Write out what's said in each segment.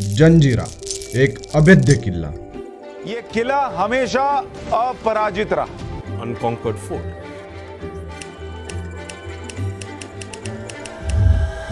जंजिरा एक अभेद्य किल्ला. ये किला हमेशा अपराजित रहा। Unconquered fort.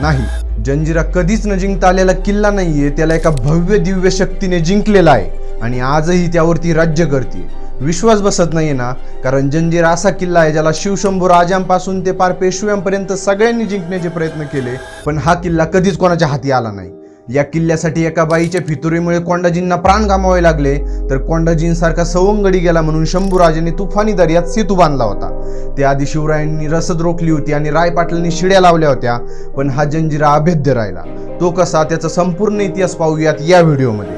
नाही जंजिरा कधीच न जिंकता आलेला किल्ला नाहीये त्याला एका भव्य दिव्य शक्तीने जिंकलेला आहे आणि आजही त्यावरती राज्य करते विश्वास बसत नाहीये ना कारण जंजिरा असा किल्ला आहे ज्याला शिवशंभू राजांपासून ते पार पेशव्यांपर्यंत सगळ्यांनी जिंकण्याचे प्रयत्न केले पण हा किल्ला कधीच कोणाच्या हाती आला नाही. या किल्ल्यासाठी एका बाईच्या फितुरीमुळे कोंडाजींना प्राण गमावे लागले तर कोंडाजींसारखा सवंगडी गेला म्हणून शंभूराजांनी तुफानी दर्यात सेतू बांधला होता. त्याआधी शिवरायांनी रसद रोखली होती आणि राय पाटलांनी शिड्या लावल्या होत्या पण हा जंजिरा अभेद्य राहिला. तो कसा त्याचा संपूर्ण इतिहास पाहूयात या व्हिडिओमध्ये.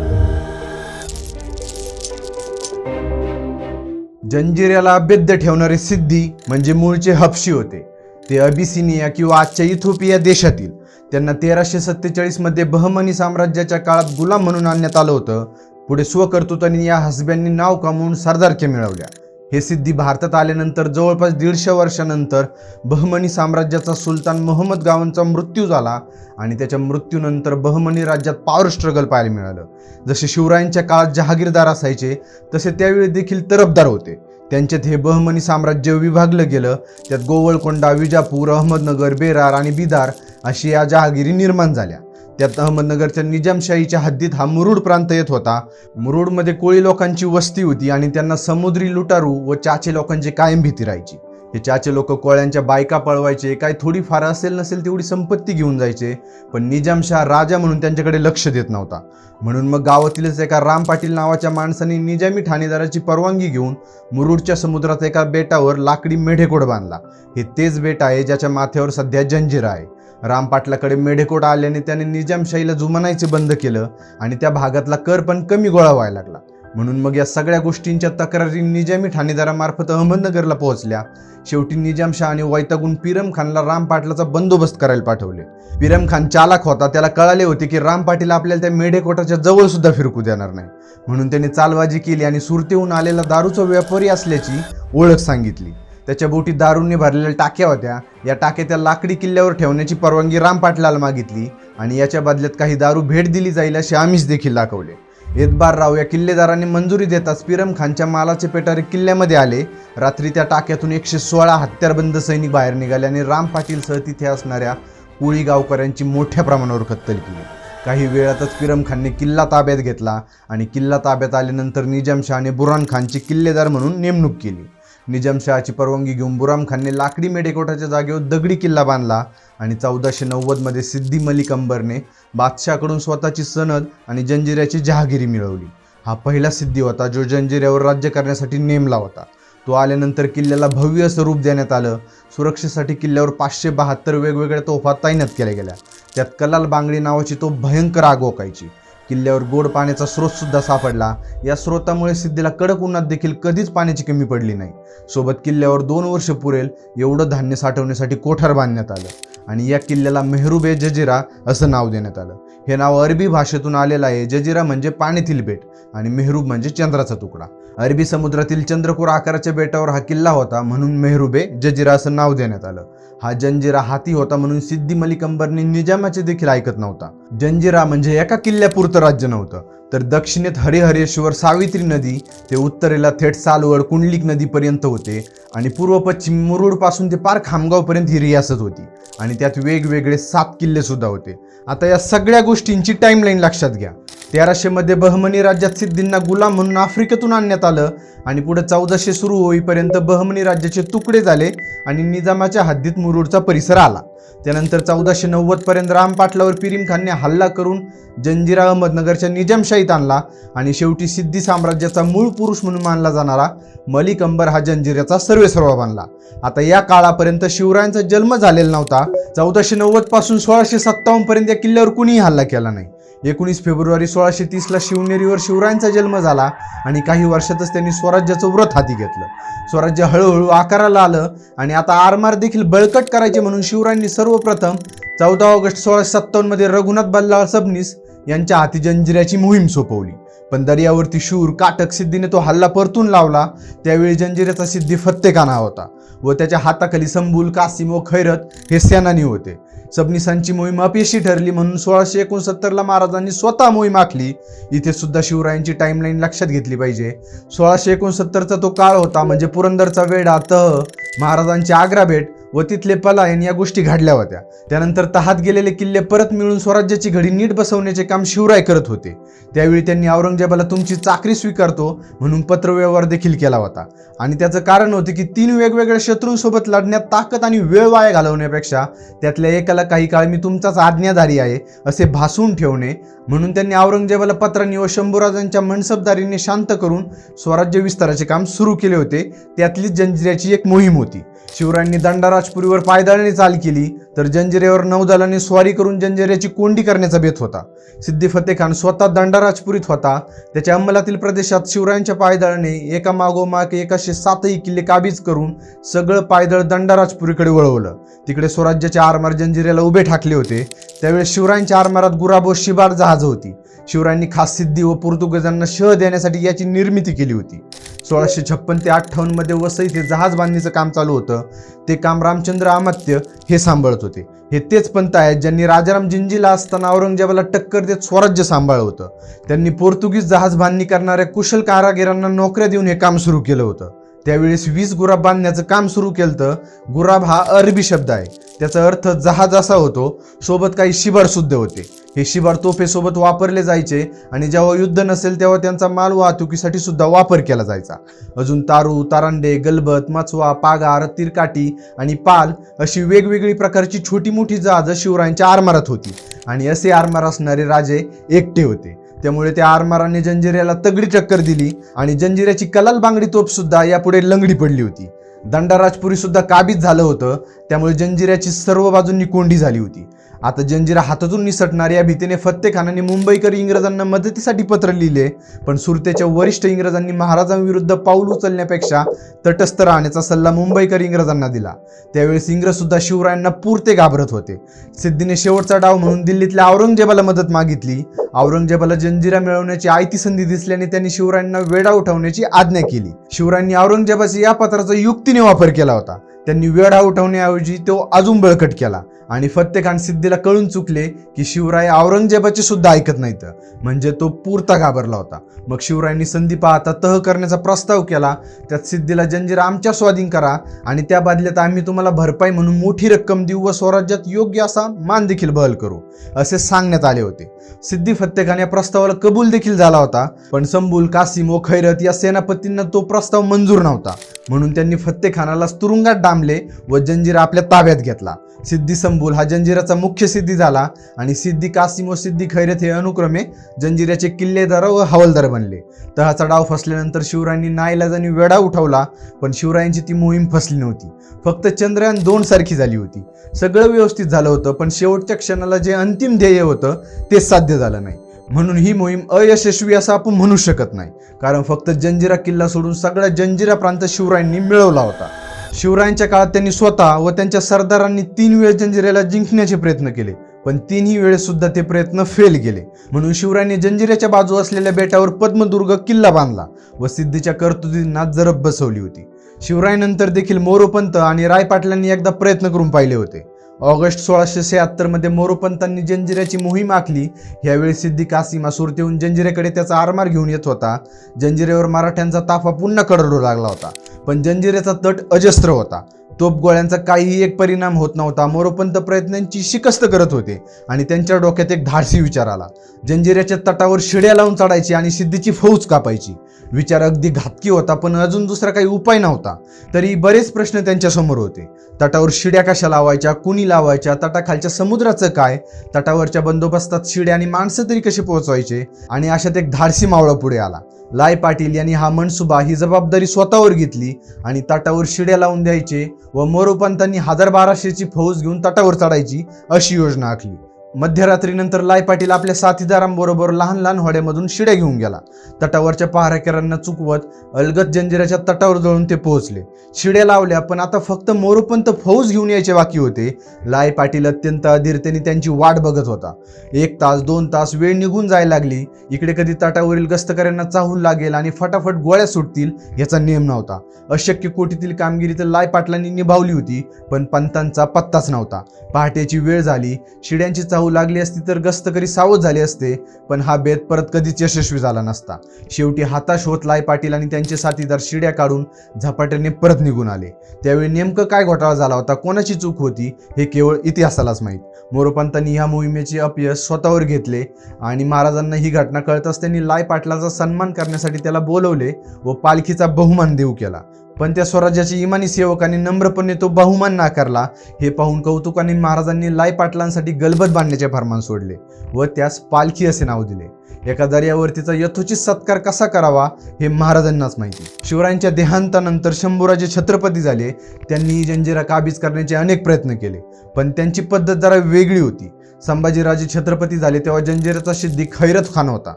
जंजिऱ्याला अभेद्य ठेवणारी सिद्धी म्हणजे मूळचे हपशी होते. ते अबिसिनिया किंवा आजच्या इथोपिया देशातील त्यांना तेराशे सत्तेचाळीसमध्ये बहमनी साम्राज्याच्या काळात गुलाम म्हणून आणण्यात आलं होतं. पुढे स्वकर्तृत्वाने या हसब्यांनी नाव कमवून सरदारक्या मिळवल्या. हे सिद्धी भारतात आल्यानंतर जवळपास दीडशे वर्षानंतर बहमनी साम्राज्याचा सुलतान मोहम्मद गावांचा मृत्यू झाला आणि त्याच्या मृत्यूनंतर बहमनी राज्यात पॉवर स्ट्रगल पाहायला मिळालं. जसे शिवरायांच्या काळात जहागीरदार असायचे तसे त्यावेळी देखील तरफदार होते. त्यांच्यात हे बहमनी साम्राज्य विभागलं गेलं. त्यात गोवळकोंडा विजापूर अहमदनगर बेरार आणि बिदार अशी या जहागिरी निर्माण झाल्या. त्यात अहमदनगरच्या निजामशाहीच्या हद्दीत हा मुरुड प्रांत येत होता. मुरुडमध्ये कोळी लोकांची वस्ती होती आणि त्यांना समुद्री लुटारू व चाचे लोकांची कायम भीती राहायची. हे चाचे लोक कोळ्यांच्या बायका पळवायचे काय थोडीफार असेल नसेल तेवढी संपत्ती घेऊन जायचे पण निजामशाह राजा म्हणून त्यांच्याकडे लक्ष देत नव्हता. म्हणून मग गावातीलच एका राम पाटील नावाच्या माणसाने निजामी ठाणेदाराची परवानगी घेऊन मुरुडच्या समुद्रात एका बेटावर लाकडी मेढेकोट बांधला. हे तेच बेट आहे ज्याच्या माथ्यावर सध्या जंजिरा आहे. राम पाटलाकडे मेढेकोट आल्याने त्याने निजामशाहीला जुमानायचे बंद केलं आणि त्या भागातला कर पण कमी गोळा व्हायला लागला. म्हणून मग या सगळ्या गोष्टींच्या तक्रारी निजामी ठाणेदारामार्फत अहमदनगरला पोहोचल्या. शेवटी निजामशहाने वैतागून पिरम खानला राम पाटलाचा बंदोबस्त करायला पाठवले. पिरम खान चालाक होता त्याला कळाले होते की राम पाटील आपल्याला त्या मेढेकोटाच्या जवळ सुद्धा फिरकू देणार नाही. म्हणून त्याने चालबाजी केली आणि सुरतेहून आलेला दारूचा व्यापारी असल्याची ओळख सांगितली. त्याच्या बोटी दारूने भरलेल्या टाक्या होत्या. या टाक्या त्या लाकडी किल्ल्यावर ठेवण्याची परवानगी राम पाटलाला मागितली आणि याच्या बदल्यात काही दारू भेट दिली जाईल असे आमिष देखील दाखवले. राव या किल्लेदारांनी मंजुरी देताच पिरम खानच्या मालाचे पेटारे किल्ल्यामध्ये आले. रात्री त्या टाक्यातून एकशे सोळा हत्यारबंद सैनिक बाहेर निघाले आणि राम पाटीलसह तिथे असणाऱ्या कोळी गावकऱ्यांची मोठ्या प्रमाणावर कत्तल केली. काही वेळातच पिरम खानने किल्ला ताब्यात घेतला आणि किल्ला ताब्यात आल्यानंतर निजामशहाने बुरान खानची किल्लेदार म्हणून नेमणूक केली. निजामशहाची परवानगी घेऊन बुराम खानने लाकडी मेढेकोटाच्या जागेवर दगडी किल्ला बांधला आणि चौदाशे नव्वदमध्ये सिद्धी मलिक अंबरने बादशाहकडून स्वतःची सनद आणि जंजिऱ्याची जहागिरी मिळवली. हा पहिला सिद्धी होता जो जंजिऱ्यावर राज्य करण्यासाठी नेमला होता. तो आल्यानंतर किल्ल्याला भव्य स्वरूप देण्यात आलं. सुरक्षेसाठी किल्ल्यावर पाचशे बहात्तर वेगवेगळ्या तोफा तैनात केल्या गेल्या. त्यात कलाल बांगडी नावाची तो भयंकर आग ओकायची. किल्ल्यावर गोड पाण्याचा स्रोत सुद्धा सापडला. या स्रोतामुळे सिद्धीला कडक उन्हात देखील कधीच पाण्याची कमी पडली नाही. सोबत किल्ल्यावर दोन वर्ष पुरेल एवढं धान्य साठवण्यासाठी कोठार बांधण्यात आलं आणि या किल्ल्याला मेहरूब ए जजिरा असं नाव देण्यात आलं. हे नाव अरबी भाषेतून आलेलं आहे. जजिरा म्हणजे पाण्यातील बेट आणि मेहरूब म्हणजे चंद्राचा तुकडा. अरबी समुद्रातील चंद्रपूर आकाराच्या बेटावर हा किल्ला होता म्हणून मेहरूबे जजिरा असं नाव देण्यात आलं. हा जंजिरा हाती होता म्हणून सिद्धी मलिक अंबरने निजामाचे देखील ऐकत नव्हता. जंजिरा म्हणजे एका किल्ल्यापुरतं राज्य नव्हतं तर दक्षिणेत हरिहरेश्वर सावित्री नदी ते उत्तरेला थेट सालवड कुंडलिक नदीपर्यंत होते आणि पूर्व पश्चिम मुरुडपासून ते पार खामगावपर्यंत ही रियासत होती आणि त्यात वेगवेगळे सात किल्ले सुद्धा होते. आता या सगळ्या गोष्टींची टाईमलाईन लक्षात घ्या. तेराशे मध्ये बहमनी राज्यात सिद्धींना गुलाम म्हणून आफ्रिकेतून आणण्यात आलं आणि पुढे चौदाशे सुरू होईपर्यंत बहमनी राज्याचे तुकडे झाले आणि निजामाच्या हद्दीत मुरुडचा परिसर आला. त्यानंतर चौदाशे नव्वद पर्यंत रामपाटलावर पिरीम खानने हल्ला करून जंजिरा अहमदनगरच्या निजामशाहीत आणला आणि शेवटी सिद्धी साम्राज्याचा मूळ पुरुष म्हणून मानला जाणारा मलिक अंबर हा जंजिऱ्याचा सर्वेसर्वा बनला. आता या काळापर्यंत शिवरायांचा जन्म झालेला नव्हता. चौदाशे नव्वदपासून सोळाशे सत्तावन्न पर्यंत या किल्ल्यावर कुणीही हल्ला केला नाही. एकोणीस फेब्रुवारी सोळाशे तीसला शिवनेरीवर शिवरायांचा जन्म झाला आणि काही वर्षातच त्यांनी स्वराज्याचं व्रत हाती घेतलं. स्वराज्य हळूहळू आकाराला आलं आणि आता आरमार देखील बळकट करायचे म्हणून शिवरायांनी सर्वप्रथम चौदा ऑगस्ट सोळाशे सत्तावन्नमध्ये रघुनाथ बल्लाळ सबनीस यांच्या हाती जंजिऱ्याची मोहीम सोपवली. पण दर्यावरती शूर काटक सिद्धीने तो हल्ला परतून लावला. त्यावेळी जंजिऱ्याचा सिद्धी फत्तेखाना होता व त्याच्या हाताखाली संबुल कासिम व खैरत हे सेनानी होते. सबनिसांची मोहीम अपयशी ठरली म्हणून सोळाशे एकोणसत्तरला महाराजांनी स्वतः मोहीम आखली. इथे सुद्धा शिवरायांची टाईमलाईन लक्षात घेतली पाहिजे. सोळाशे एकोणसत्तरचा तो काळ होता म्हणजे पुरंदरचा वेढा तह महाराजांची आग्रा भेट. व तिथले पलायन या गोष्टी घडल्या होत्या. त्यानंतर तहात गेलेले किल्ले परत मिळून स्वराज्याची घडी नीट बसवण्याचे काम शिवराय करत होते. त्यावेळी त्यांनी औरंगजेबाला तुमची चाकरी स्वीकारतो म्हणून पत्रव्यवहार देखील केला होता. आणि त्याचं कारण होतं की तीन वेगवेगळ्या शत्रूंसोबत लढण्यात ताकद आणि वेळ वाया घालवण्यापेक्षा त्यातल्या एकाला काही काळ मी तुमचाच आज्ञाधारी आहे असे भासून ठेवणे म्हणून त्यांनी औरंगजेबाला पत्रांनी व शंभूराजांच्या मनसबदारीने शांत करून स्वराज्य विस्ताराचे काम सुरू केले होते. त्यातलीच जंजिऱ्याची एक मोहीम होती. शिवरायांनी राजपुरीवर पायदळाने चाल केली तर जंजिरेवर नौदलाने स्वारी करून जंजिऱ्याची कोंडी करण्याचा बेत होता. सिद्धी फतेह खान स्वतः दंडाराजपुरीत होता. त्याच्या अंमलातील प्रदेशात शिवरायांच्या पायदळाने एका मागोमाग एकाशे सातही किल्ले काबीज करून सगळं पायदळ दंडाराजपुरीकडे वळवलं. तिकडे स्वराज्याचे आरमार जंजिऱ्याला उभे ठाकले होते. त्यावेळेस शिवरायांच्या आरमारात गुराबो शिबार जहाज होती. शिवरायांनी खास सिद्धी व पोर्तुगीजांना शह देण्यासाठी याची निर्मिती केली होती. सोळाशे छप्पन ते अठ्ठावन्नमध्ये वसई ते जहाज बांधणीचं काम चालू होतं. ते काम रामचंद्र अमात्य हे सांभाळत होते. हे तेच पंत आहेत ज्यांनी राजाराम जिंजीला असताना औरंगजेबाला टक्कर देत स्वराज्य सांभाळलं होतं. त्यांनी पोर्तुगीज जहाज बांधणी करणाऱ्या कुशल कारागिरांना नोकऱ्या देऊन हे काम सुरू केलं होतं. त्यावेळेस वीस गुराब बांधण्याचं काम सुरू केलं तर गुराब हा अरबी शब्द आहे. त्याचा अर्थ जहाज असा होतो सोबत काही शिबार सुद्धा होते. हे शिबार तोफेसोबत वापरले जायचे आणि जेव्हा युद्ध नसेल तेव्हा त्यांचा माल वाहतुकीसाठी सुद्धा वापर केला जायचा. अजून तारू तारांडे गलबत मचवा पागार तिरकाटी आणि पाल अशी वेगवेगळी प्रकारची छोटी मोठी जहाजं शिवरायांच्या आरमारात होती. आणि असे आरमार असणारे राजे एकटे होते. त्यामुळे त्या आरमाराने जंजिऱ्याला तगडी टक्कर दिली आणि जंजिऱ्याची कलाल बांगडी तोप सुद्धा यापुढे लंगडी पडली होती. दंडाराजपुरी सुद्धा काबीज झालं होतं त्यामुळे जंजिऱ्याची सर्व बाजूंनी कोंडी झाली होती. आता जंजिरा हातातून निसटणार या भीतीने फत्ते खानाने मुंबईकर इंग्रजांना मदतीसाठी पत्र लिहिले. पण सुरतेच्या वरिष्ठ इंग्रजांनी महाराजांविरुद्ध पाऊल उचलण्यापेक्षा तटस्थ राहण्याचा सल्ला मुंबईकर इंग्रजांना दिला. त्यावेळेस इंग्रज सुद्धा शिवरायांना पुरते घाबरत होते. सिद्धीने शेवटचा डाव म्हणून दिल्लीतल्या औरंगजेबाला मदत मागितली. औरंगजेबाला जंजिरा मिळवण्याची आयती संधी दिसल्याने त्यांनी शिवरायांना वेढा उठवण्याची आज्ञा केली. शिवरायांनी औरंगजेबाच्या या पत्राचा युक्तीने वापर केला होता. त्यांनी वेढा उठवण्याऐवजी तो अजून बळकट केला. आणि फत्ते खान सिद्धीला कळून चुकले की शिवराय औरंगजेबाचे सुद्धा ऐकत नाहीत. म्हणजे तो पुरता घाबरला होता. मग शिवरायांनी संधी पाहता तह करण्याचा प्रस्ताव केला. त्यात सिद्धीला जंजीर आमच्या स्वाधीन करा. आणि त्या बदल्यात आम्ही तुम्हाला भरपाई म्हणून मोठी रक्कम देऊ व स्वराज्यात योग्य असा मान देखील बहल करू असे सांगण्यात आले होते. सिद्धी फत्ते खान या प्रस्तावाला कबूल देखील झाला होता. पण संबुल कासिम व खैरत या सेनापतींना तो प्रस्ताव मंजूर नव्हता. म्हणून त्यांनी फत्ते खानाला तुरुंगात थांबले व जंजिरा आपल्या ताब्यात घेतला. सिद्धी संबुल हा जंजिराचा मुख्य सिद्धी झाला आणि सिद्धी कासिम व सिद्धी खैरत हे अनुक्रमे जंजिराचे किल्लेदार व हवालदार बनले. तहाचा डाव फसल्यानंतर शिवरायांनी नाईलाजाने वेढा उठवला पण शिवरायांची ती मोहीम फसली नव्हती. फक्त चंद्रयान दोन सारखी झाली होती. सगळं व्यवस्थित झालं होतं पण शेवटच्या क्षणाला जे अंतिम ध्येय होतं ते साध्य झालं नाही. म्हणून ही मोहीम अयशस्वी असं आपण म्हणू शकत नाही. कारण फक्त जंजिरा किल्ला सोडून सगळा जंजिरा प्रांत शिवरायांनी मिळवला होता. शिवरायांच्या काळात त्यांनी स्वतः व त्यांच्या सरदारांनी तीन वेळ जंजिऱ्याला जिंकण्याचे प्रयत्न केले पण तिन्ही वेळेस सुद्धा ते प्रयत्न फेल गेले. म्हणून शिवरायांनी जंजिऱ्याच्या बाजू असलेल्या बेटावर पद्मदुर्ग किल्ला बांधला व सिद्धीच्या कर्तुदींना जरब बसवली होती. शिवरायानंतर देखील मोरोपंत आणि रायपाटलांनी एकदा प्रयत्न करून पाहिले होते. ऑगस्ट सोळाशे शहात्तरमध्ये मोरोपंतांनी जंजिऱ्याची मोहीम आखली. यावेळी सिद्धी कासिमा सुरतेहून जंजिरेकडे त्याचा आरमार घेऊन येत होता. जंजिरेवर मराठ्यांचा ताफा पुन्हा कडरू लागला होता. पण जंजिरेचा तट अजस्त्र होता. तोपगोळ्यांचा काहीही एक परिणाम होत नव्हता. मोरोपंत प्रयत्नांची शिकस्त करत होते आणि त्यांच्या डोक्यात एक धाडसी विचार आला. जंजिऱ्याच्या तटावर शिड्या लावून चढायची आणि सिद्धीची फौज कापायची. विचार अगदी घातकी होता पण अजून दुसरा काही उपाय नव्हता. तरी बरेच प्रश्न त्यांच्यासमोर होते. तटावर शिड्या कशा लावायच्या कुणी लावायच्या तटाखालच्या समुद्राचं काय तटावरच्या बंदोबस्तात शिड्या आणि माणसं तरी कशी पोहोचवायचे? आणि अशात एक धाडसी मावळा पुढे आला. लाय पाटील यांनी हा मनसुबा ही जबाबदारी स्वतःवर घेतली आणि तटावर शिड्या लावून द्यायचे व मोरोपंतांनी हजार बाराशेची फौज घेऊन तटावर चढायची अशी योजना आखली. मध्यरात्रीनंतर लाय पाटील आपल्या साथीदारांबरोबर लहान लहान होड्यामधून शिड्या घेऊन गेला. तटावरच्या पहारेकरांना चुकवत अलगत जंजिराच्या तटावर जळून ते पोहोचले. शिड्या लावल्या पण आता फक्त मोरोपंत फौज घेऊन यायचे बाकी होते. लाय पाटील अत्यंत अधीरतेने त्यांची वाट बघत होता. एक तास दोन तास वेळ निघून जायला लागली. इकडे कधी तटावरील गस्तकऱ्यांना चाहूल लागेल आणि फटाफट गोळ्या सुटतील याचा नियम नव्हता. अशक्य कोटीतील कामगिरी तर लाय पाटलांनी निभावली होती पण पंतांचा पत्ताच नव्हता. पहाटेची वेळ झाली. शिड्यांची चाहू लागली असती तर गस्तकरी सावध झाले असते पण हा बेत परत कधीच यशस्वी झाला नसता. शेवटी हाताश होत लाय पाटील आणि त्यांचे साथीदार शिड्या काढून झपाट्याने परत निघून आले. त्यावेळी नेमकं काय घोटाळा झाला होता कोणाची चूक होती हे केवळ इतिहासालाच माहीत. मोरोपंतांनी ह्या मोहिमेचे अपयश स्वतःवर घेतले आणि महाराजांना ही घटना कळताच त्यांनी लाय पाटलाचा सन्मान करण्यासाठी त्याला बोलवले व पालखीचा बहुमान देऊ केला. पण त्या स्वराज्याच्या इमानी सेवकांनी नम्रपणे तो बहुमान नाकारला. हे पाहून कौतुकाने महाराजांनी लाय पाटलांसाठी गलबत बांधण्याचे फरमान सोडले व त्यास पालखी असे नाव दिले. एका दर्यावरतीचा यथोचित सत्कार कसा करावा हे महाराजांनाच माहिती. शिवरायांच्या देहांतानंतर शंभूराजे छत्रपती झाले. त्यांनी जंजिरा काबीज करण्याचे अनेक प्रयत्न केले पण त्यांची पद्धत जरा वेगळी होती. संभाजीराजे छत्रपती झाले तेव्हा जंजिराचा सिद्धी खैरत खान होता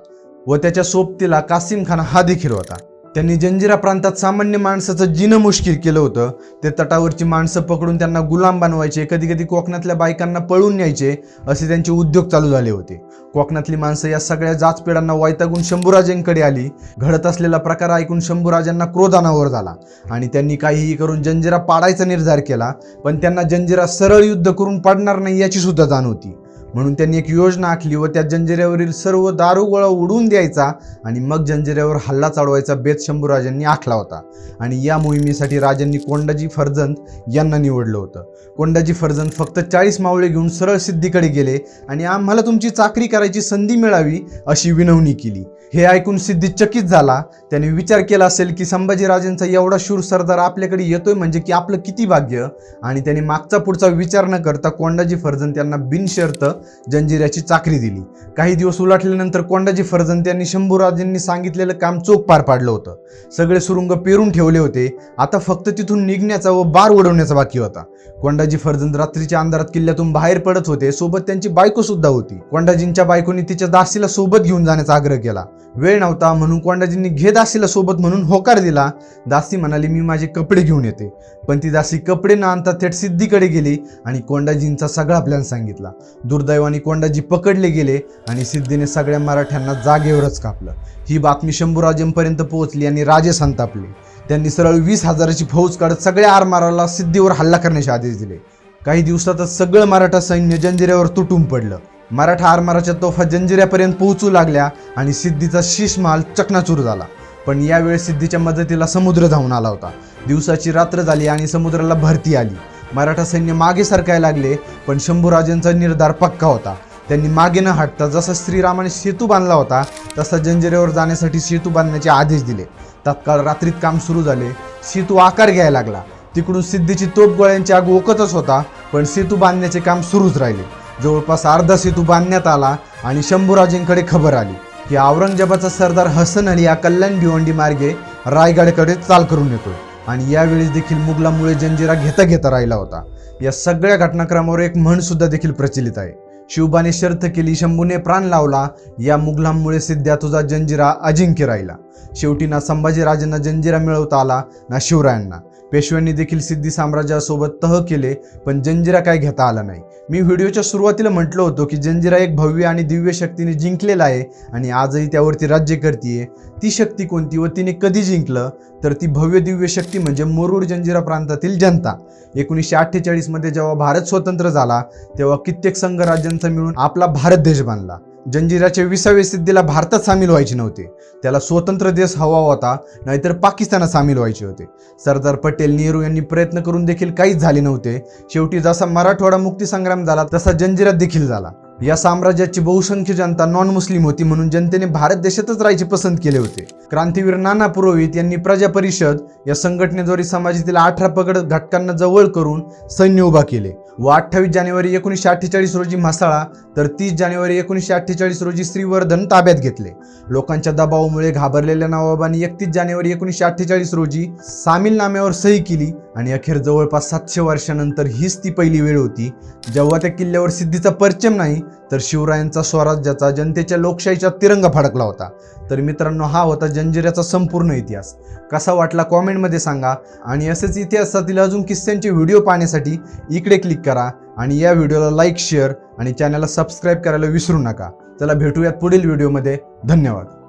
व त्याच्या सोबतीला कासिम खान हा देखील होता. त्यांनी जंजिरा प्रांतात सामान्य माणसाचं जिनं मुश्किल केलं होतं ते तटावरची माणसं पकडून त्यांना गुलाम बनवायचे कधी कधी कोकणातल्या बायकांना पळून न्यायचे असे त्यांचे उद्योग चालू झाले होते. कोकणातली माणसं या सगळ्या जाचपेडांना वैतागून शंभूराजांकडे आली. घडत असलेला प्रकार ऐकून शंभूराजांना क्रोधानावर झाला. आणि त्यांनी काहीही करून जंजिरा पाडायचा निर्धार केला पण त्यांना जंजिरा सरळ युद्ध करून पाडणार नाही याची सुद्धा जाण होती. म्हणून त्यांनी एक योजना आखली व त्या जंजिऱ्यावरील सर्व दारुगोळा उडवून द्यायचा आणि मग जंजिऱ्यावर हल्ला चढवायचा बेत शंभूराजांनी आखला होता. आणि या मोहिमेसाठी राजांनी कोंडाजी फर्जंत यांना निवडलं होतं. कोंडाजी फर्जंत फक्त चाळीस मावळे घेऊन सरळ सिद्धीकडे गेले आणि आम्हाला तुमची चाकरी करायची संधी मिळावी अशी विनवणी केली. हे ऐकून सिद्धी चकित झाला. त्याने विचार केला असेल की संभाजीराजेंचा एवढा शूर सरदार आपल्याकडे येतोय म्हणजे की आपलं किती भाग्य? आणि त्याने मागचा पुढचा विचार न करता कोंडाजी फर्जंत त्यांना बिनशर्त जंजिऱ्याची चाकरी दिली. काही दिवस उलाटल्यानंतर कोंडाजी फर्जन यांनी शंभूराजेंनी सांगितलेलं काम चोख पार पाडलं होतं. सगळे सुरुंग पेरून ठेवले होते. आता फक्त तिथून निघण्याचा व बार उडवण्याचा बाकी होता. कोंडाजी फर्जंद रात्रीच्या अंधारात किल्ल्यातून बाहेर पडत होते. सोबत त्यांची बायको सुद्धा होती. कोंडाजींच्या बायकोनी तिच्या दासीला सोबत घेऊन जाण्याचा आग्रह केला. वेळ नव्हता म्हणून कोंडाजींनी घे दासीला सोबत म्हणून होकार दिला. दासी म्हणाली मी माझे कपडे घेऊन येते. पण ती दासी कपडे न आणता थेट सिद्धीकडे गेली आणि कोंडाजींचा सगळा प्लॅन सांगितला. दुर्दैवाने कोंडाजी पकडले गेले आणि सिद्धीने सगळ्या मराठ्यांना जागेवरच कापलं. ही बातमी शंभूराजेंपर्यंत पोहोचली आणि राजे संतापले. त्यांनी सरळ वीस हजाराची फौज काढत सगळ्या आरमाराला सिद्धीवर हल्ला करण्याचे आदेश दिले. काही दिवसातच सगळं मराठा सैन्य जंजिऱ्यावर तुटून पडलं. मराठा आरमाराच्या तोफा जंजिऱ्यापर्यंत पोहोचू लागल्या आणि सिद्धीचा शीशमाल चकनाचूर झाला. पण यावेळी सिद्धीच्या मदतीला समुद्र धावून आला होता. दिवसाची रात्र झाली आणि समुद्राला भरती आली. मराठा सैन्य मागे सरकायला लागले पण शंभूराजांचा निर्धार पक्का होता. त्यांनी मागे न हटता जसा श्रीरामाने सेतू बांधला होता तसा जंजिरेवर जाण्यासाठी सेतू बांधण्याचे आदेश दिले. तत्काळ रात्रीत काम सुरू झाले सेतू आकार घ्यायला लागला. तिकडून सिद्धीची तोप गोळ्यांची आग ओकतच होता पण सेतू बांधण्याचे काम सुरूच राहिले. जवळपास अर्धा सेतू बांधण्यात आला आणि शंभूराजेंकडे खबर आली की औरंगजेबाचा सरदार हसन अली या कल्याण भिवंडी मार्गे रायगडकडे चाल करून येतोय. आणि यावेळेस देखील मुघलामुळे जंजिरा घेता घेता राहिला होता. या सगळ्या घटनाक्रमावर एक म्हण सुद्धा देखील प्रचलित आहे. शिवबाने शर्थ केली शंभूने प्राण लावला या मुघलांमुळे सिद्ध्या तुझा जंजिरा अजिंक्य राहिला. शेवटी ना संभाजीराजांना जंजिरा मिळवता आला ना शिवरायांना. पेशव्यांनी देखील सिद्धी साम्राज्यासोबत तह केले पण जंजिरा काय घेता आला नाही. मी व्हिडिओच्या सुरुवातीला म्हटलं होतो की जंजिरा एक भव्य आणि दिव्य शक्तीने जिंकलेला आहे आणि आजही त्यावरती राज्य करतीये. ती शक्ती कोणती व तिने कधी जिंकलं? तर ती भव्य दिव्य शक्ती म्हणजे मुरुड जंजिरा प्रांतातील जनता. एकोणीसशे अठ्ठेचाळीसमध्ये जेव्हा भारत स्वतंत्र झाला तेव्हा कित्येक संघ राज्यांचा मिळून आपला भारत देश बांधला जंजिराच्या विसाव्या सिद्धीला भारतात सामील व्हायचे नव्हते. त्याला स्वतंत्र देश हवा होता नाहीतर पाकिस्तानात सामील व्हायचे होते. सरदार पटेल नेहरू यांनी प्रयत्न करून देखील काहीच झाले नव्हते. शेवटी जसा मराठवाडा मुक्ती संग्राम झाला तसा जंजिरात देखील झाला. या साम्राज्याची बहुसंख्य जनता नॉन मुस्लिम होती म्हणून जनतेने भारत देशातच राहायचे पसंत केले होते. क्रांतीवीर नाना पुरोहित यांनी प्रजा परिषद या संघटनेद्वारे समाजातील अठरा पगड घटकांना जवळ करून सैन्य उभा केले. व अठ्ठावीस जानेवारी एकोणीसशे अठ्ठेचाळीस रोजी म्हसाळा तर तीस जानेवारी एकोणीसशे अठ्ठेचाळीस रोजी श्रीवर्धन ताब्यात घेतले. लोकांच्या दबावामुळे घाबरलेल्या नवाबांनी एकतीस जानेवारी एकोणीसशे अठ्ठेचाळीस रोजी सामील नाम्यावर सही केली. आणि अखेर जवळपास सातशे वर्षानंतर हीच ती पहिली वेळ होती जेव्हा त्या किल्ल्यावर सिद्धीचा परचम नाही तर शिवरायांचा स्वराज्याचा जनतेच्या लोकशाहीचा तिरंगा फडकला होता. तर मित्रांनो हा होता जंजिऱ्याचा संपूर्ण इतिहास. कसा वाटला कॉमेंटमध्ये सांगा आणि असेच इतिहासातील अजून किस्स्यांचे व्हिडिओ पाहण्यासाठी इकडे क्लिक करा आणि या व्हिडिओला लाईक शेअर आणि चॅनलला सबस्क्राईब करायला विसरू नका. चला भेटूयात पुढील व्हिडिओमध्ये. धन्यवाद.